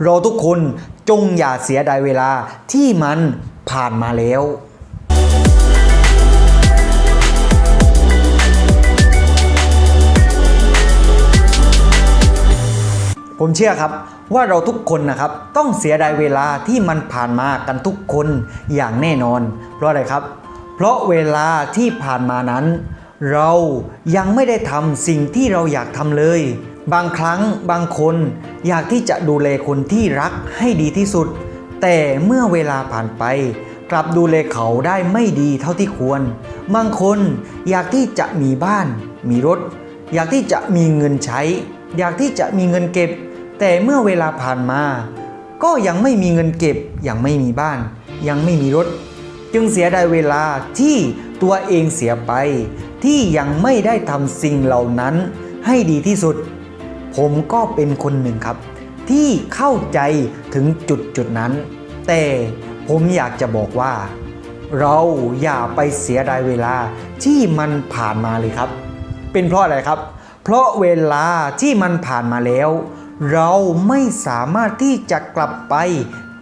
เราทุกคนจงอย่าเสียดายเวลาที่มันผ่านมาแล้วผมเชื่อครับว่าเราทุกคนนะครับต้องเสียดายเวลาที่มันผ่านมากันทุกคนอย่างแน่นอน เพราะอะไรครับ เพราะเวลาที่ผ่านมานั้น เรายังไม่ได้ทำสิ่งที่เราอยากทำเลย บางครั้งบางคนอยากที่จะดูแลคนที่รักให้ดีที่สุด แต่เมื่อเวลาผ่านไป กลับดูแลเขาได้ไม่ดีเท่าที่ควร บางคนอยากที่จะมีบ้าน มีรถ อยากที่จะมีเงินใช้ อยากที่จะมีเงินเก็บ แต่เมื่อเวลาผ่านมา ก็ยังไม่มีเงินเก็บ ยังไม่มีบ้าน ยังไม่มีรถ จึงเสียดายเวลาที่ตัวเองเสียไป ที่ยังไม่ได้ทำสิ่งเหล่านั้นให้ดีที่สุด ผมก็เป็นคนหนึ่งครับ ที่เข้าใจถึงจุดจุดนั้น แต่ผมอยากจะบอกว่า เราอย่าไปเสียดายเวลาที่มันผ่านมาเลยครับ เป็นเพราะอะไรครับ เพราะเวลาที่มันผ่านมาแล้ว เราไม่สามารถที่จะกลับไป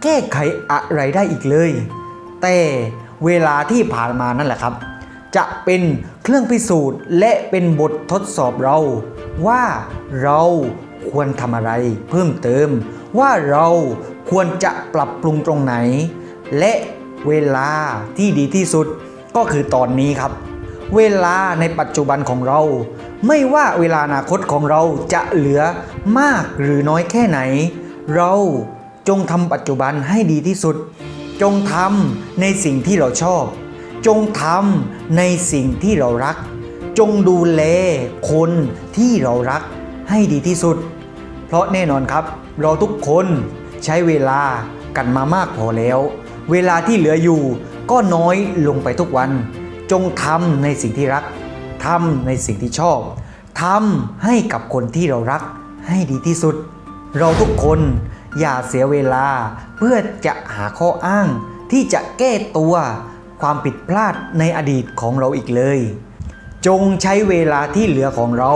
แก้ไขอะไรได้อีกเลย แต่เวลาที่ผ่านมานั่นแหละครับ จะเป็นเครื่องพิสูจน์ และเป็นบททดสอบเรา ว่าเราควรทำอะไรเพิ่มเติม ว่าเราควรจะปรับปรุงตรงไหน และเวลาที่ดีที่สุดก็คือตอนนี้ครับ เวลาในปัจจุบันของเรา ไม่ว่าเวลาอนาคตของเราจะเหลือมากหรือน้อยแค่ไหน เราจงทำปัจจุบันให้ดีที่สุด จงทำในสิ่งที่เราชอบ จงทำในสิ่งที่เรารัก จงดูแลคนที่เรารักให้ดีที่สุด เพราะแน่นอนครับ เราทุกคนใช้เวลากันมามากพอแล้ว เวลาที่เหลืออยู่ก็น้อยลงไปทุกวัน จงทำในสิ่งที่รักทำในสิ่งที่ชอบทำให้กับคนที่เรารักให้ดีที่สุด เราทุกคนอย่าเสียเวลาเพื่อจะหาข้ออ้างที่จะแก้ตัว ความผิดพลาดในอดีตของเราอีกเลย จงใช้เวลาที่เหลือของเรา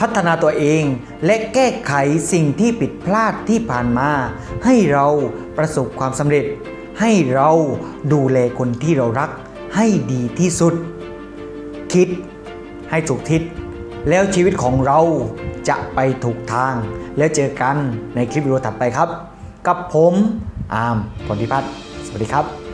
พัฒนาตัวเองและแก้ไขสิ่งที่ผิดพลาดที่ผ่านมา ให้เราประสบความสำเร็จ ให้เราดูแลคนที่เรารักให้ดีที่สุด คิดให้ถูกทิศแล้วชีวิตของเราจะไปถูกทาง แล้วเจอกันในคลิปวิดีโอถัดไปครับ กับผมอาร์มพลพิพัฒน์สวัสดีครับ